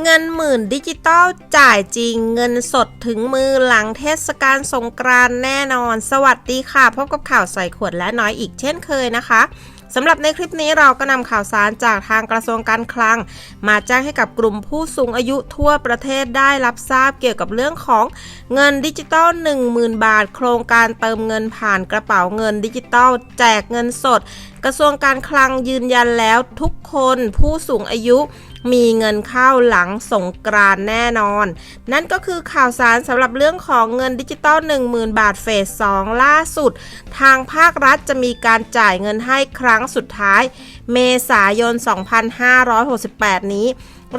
เงินหมื่นดิจิตอลจ่ายจริงเงินสดถึงมือหลังเทศกาลสงกรานต์แน่นอน สวัสดีค่ะ พบกับข่าวใส่ขวดและน้อยอีกเช่นเคยนะคะสำหรับในคลิปนี้เราก็นำข่าวสารจากทางกระทรวงการคลัง มาแจ้งให้กับกลุ่มผู้สูงอายุทั่วประเทศได้รับทราบเกี่ยวกับเรื่องของเงินดิจิตอล10,000 บาท โครงการเติมเงินผ่านกระเป๋าเงินดิจิตอลแจกเงินสด กระทรวงการคลังยืนยันแล้วทุกคนผู้สูงอายุมีเงินเข้าหลังสงกรานแน่นอน นั่นก็คือข่าวสารสำหรับเรื่องของเงินดิจิตอล10,000 บาทเฟส 2 ล่าสุด ทางภาครัฐจะมีการจ่ายเงินให้ครั้งสุดท้าย เมษายน 2568 นี้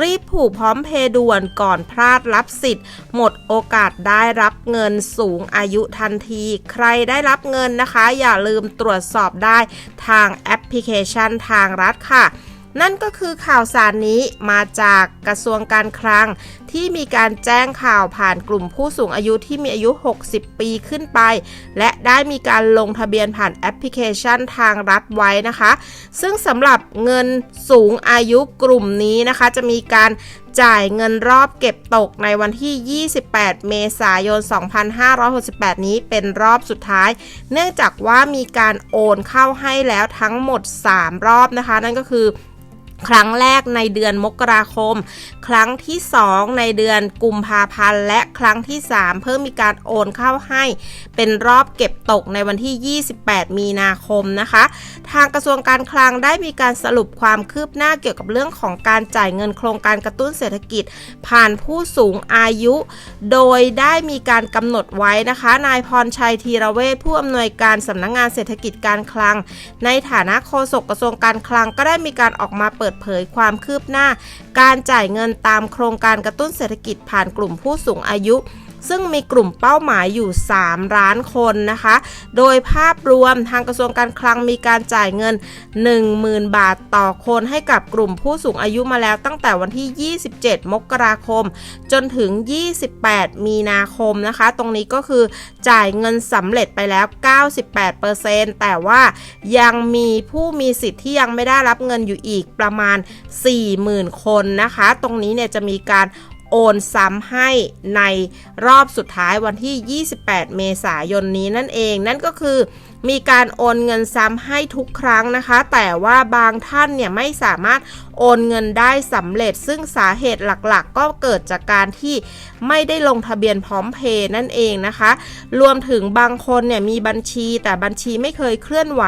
รีบผูกพร้อมเพย์ด่วนก่อนพลาดรับสิทธิ์ หมดโอกาสได้รับเงินสูงอายุทันที ใครได้รับเงินนะคะ อย่าลืมตรวจสอบได้ทางแอปพลิเคชันทางรัฐค่ะ นั่นก็คือข่าวสารนี้มาจากกระทรวงการคลัง ที่มีการแจ้งข่าวผ่านกลุ่มผู้สูงอายุที่มีอายุ 60 ปีขึ้นไป และได้มีการลงทะเบียนผ่านแอปพลิเคชันทางรัฐไว้นะคะ ซึ่งสำหรับเงินสูงอายุกลุ่มนี้นะคะ จะมีการจ่ายเงินรอบเก็บตกในวันที่ 28 เมษายน 2568 นี้เป็นรอบสุดท้าย เนื่องจากว่ามีการโอนเข้าให้แล้วทั้งหมด 3 รอบนะคะ นั่นก็คือ ครั้งแรกในเดือนมกราคม ครั้งที่ 2 ในเดือนกุมภาพันธ์ และครั้งที่ 3 เพิ่มมีการโอนเข้าให้ เป็นรอบเก็บตกในวันที่ 28 มีนาคมนะคะ ทางกระทรวงการคลังได้มีการสรุปความคืบหน้าเกี่ยวกับเรื่องของการจ่ายเงินโครงการกระตุ้นเศรษฐกิจ ผ่านผู้สูงอายุ โดยได้มีการกำหนดไว้นะคะ นายพรชัยธีระเวชผู้อำนวยการสำนักงงานเศรษฐกิจการคลัง ในฐานะโฆษกกระทรวงการคลังก็ได้มีการออกมาเปิดเผยความคืบหน้า การจ่ายเงินตามโครงการกระตุ้นเศรษฐกิจผ่านกลุ่มผู้สูงอายุ ซึ่งมีกลุ่มเป้าหมายอยู่ 3 ล้านคนนะคะ โดยภาพรวมทางกระทรวงการคลังมีการจ่ายเงิน 10,000 บาทต่อคนให้กับกลุ่มผู้สูงอายุมาแล้วตั้งแต่วันที่ 27 มกราคม จนถึง 28 มีนาคมนะคะ ตรงนี้ก็คือจ่ายเงินสำเร็จไปแล้ว 98%แต่ว่ายังมีผู้มีสิทธิ์ที่ยังไม่ได้รับเงินอยู่อีกประมาณ 40,000 คนนะคะ ตรงนี้เนี่ยจะมีการ โอนซ้ำให้ในรอบสุดท้ายวันที่ 28 เมษายนนี้นั่นเอง นั่นก็คือ มีการโอนเงินซ้ำให้ทุกครั้งนะคะ แต่ว่าบางท่านเนี่ยไม่สามารถโอนเงินได้สำเร็จ ซึ่งสาเหตุหลักๆ ก็เกิดจากการที่ไม่ได้ลงทะเบียนพร้อมเพย์นั่นเองนะคะ รวมถึงบางคนเนี่ยมีบัญชีแต่บัญชีไม่เคยเคลื่อนไหว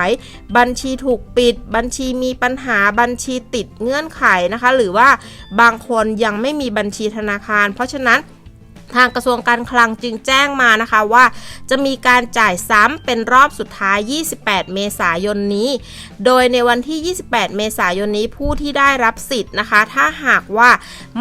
บัญชีถูกปิด บัญชีมีปัญหาบัญชีติดเงื่อนไขนะคะ หรือว่าบางคนยังไม่มีบัญชีธนาคาร เพราะฉะนั้น ทางกระทรวงการคลังจึงแจ้งมานะคะว่า จะมีการจ่ายซ้ำเป็นรอบสุดท้าย 28 เมษายนนี้ โดยในวันที่ 28 เมษายนนี้ผู้ที่ได้รับสิทธิ์นะคะ ถ้าหากว่า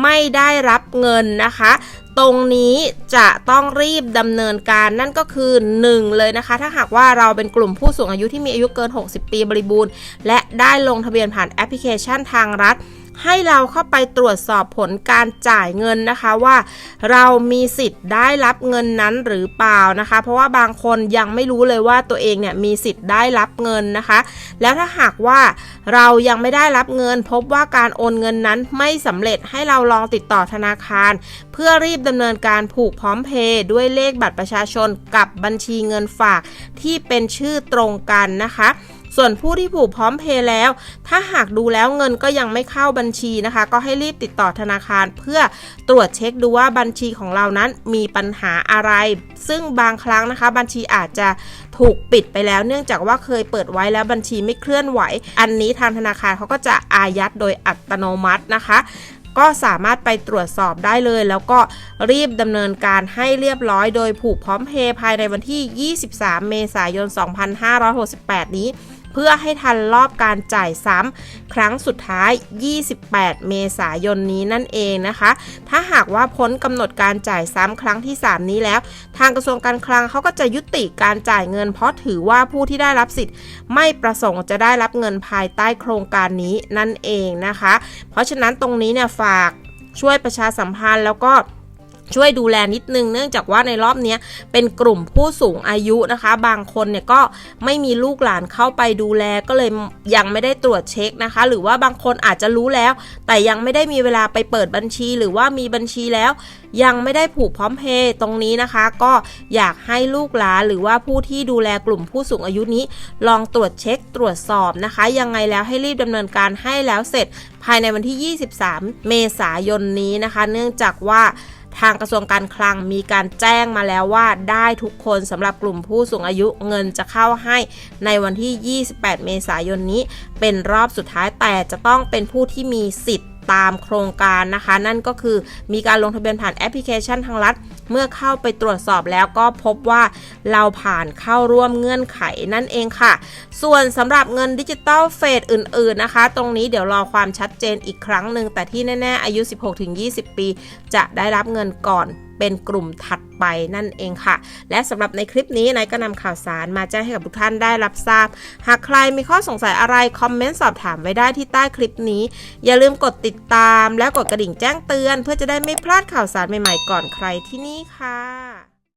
ไม่ได้รับเงินนะคะตรงนี้จะต้องรีบดำเนินการนั่นก็คือ 1 เลยนะคะ ถ้าหากว่าเราเป็นกลุ่มผู้สูงอายุที่มีอายุเกิน 60 ปีบริบูรณ์ และได้ลงทะเบียนผ่านแอปพลิเคชันทางรัฐ ให้เราเข้าไปตรวจสอบผลการจ่ายเงินนะคะว่าเรามีสิทธิ์ได้รับเงินนั้นหรือเปล่านะคะ เพราะว่าบางคนยังไม่รู้เลยว่าตัวเองเนี่ยมีสิทธิ์ได้รับเงินนะคะ แล้วถ้าหากว่าเรายังไม่ได้รับเงิน พบว่าการโอนเงินนั้นไม่สำเร็จให้เราลองติดต่อธนาคาร เพื่อรีบดำเนินการผูกพร้อมเพย์ด้วยเลขบัตรประชาชนกับบัญชีเงินฝากที่เป็นชื่อตรงกันนะคะ ส่วนผู้ที่ผูกพร้อมเพย์แล้ว ถ้าหากดูแล้วเงินก็ยังไม่เข้าบัญชีนะคะ ก็ให้รีบติดต่อธนาคารเพื่อตรวจเช็คดูว่าบัญชีของเรานั้นมีปัญหาอะไร ซึ่งบางครั้งนะคะ บัญชีอาจจะถูกปิดไปแล้ว เนื่องจากว่าเคยเปิดไว้แล้วบัญชีไม่เคลื่อนไหว อันนี้ทางธนาคารเขาก็จะอายัดโดยอัตโนมัตินะคะก็สามารถไปตรวจสอบได้เลย แล้วก็รีบดำเนินการให้เรียบร้อยโดยผูกพร้อมเพย์ภายในวันที่ 23 เมษายน 2568 นี้ เพื่อให้ทันรอบการจ่ายซ้ำครั้งสุดท้าย 28 เมษายนนี้นั่นเองนะคะ ถ้าหากว่าพ้นกำหนดการจ่ายซ้ำครั้งที่ 3 นี้แล้ว ทางกระทรวงการคลังเขาก็จะยุติการจ่ายเงิน เพราะถือว่าผู้ที่ได้รับสิทธิ์ ไม่ประสงค์จะได้รับเงินภายใต้โครงการนี้นั่นเองนะคะ เพราะฉะนั้นตรงนี้เนี่ยฝากช่วยประชาสัมพันธ์แล้วก็ ช่วยดูแลนิดนึงเนื่องจากว่าในรอบนี้เป็นกลุ่มผู้สูงอายุนะคะ บางคนเนี่ยก็ไม่มีลูกหลานเข้าไปดูแลก็เลยยังไม่ได้ตรวจเช็คนะคะ หรือว่าบางคนอาจจะรู้แล้ว แต่ยังไม่ได้มีเวลาไปเปิดบัญชี หรือว่ามีบัญชีแล้ว ยังไม่ได้ผูกพร้อมเพย์ตรงนี้นะคะ ก็อยากให้ลูกหลานหรือว่าผู้ที่ดูแลกลุ่มผู้สูงอายุนี้ ลองตรวจเช็คตรวจสอบนะคะ ยังไงแล้วให้รีบดำเนินการให้แล้วเสร็จ ภายในวันที่ 23 เมษายนนี้นะคะ เนื่องจากว่า ทางกระทรวงการคลังมีการแจ้งมาแล้วว่าได้ทุกคนสำหรับกลุ่มผู้สูงอายุเงินจะเข้าให้ในวันที่ 28 เมษายนนี้ เป็นรอบสุดท้ายแต่จะต้องเป็นผู้ที่มีสิทธิ์ ตามโครงการนะคะ นั่นก็คือมีการลงทะเบียนผ่านแอปพลิเคชันทางรัฐ เมื่อเข้าไปตรวจสอบแล้วก็พบว่าเราผ่านเข้าร่วมเงื่อนไขนั่นเองค่ะ ส่วนสำหรับเงินดิจิตอลเฟสอื่น ๆนะคะ ตรงนี้เดี๋ยวรอความชัดเจนอีกครั้งหนึ่งแต่ที่แน่ ๆ อายุ 16-20 ปี จะได้รับเงินก่อนเป็นกลุ่มถัด ไปนั่นเองค่ะ และสำหรับในคลิปนี้นายก็นำข่าวสารมาแจ้งให้กับทุกท่านได้รับทราบ หากใครมีข้อสงสัยอะไรคอมเมนต์สอบถามไว้ได้ที่ใต้คลิปนี้ อย่าลืมกดติดตามและกดกระดิ่งแจ้งเตือน เพื่อจะได้ไม่พลาดข่าวสารใหม่ๆก่อนใครที่นี่ค่ะ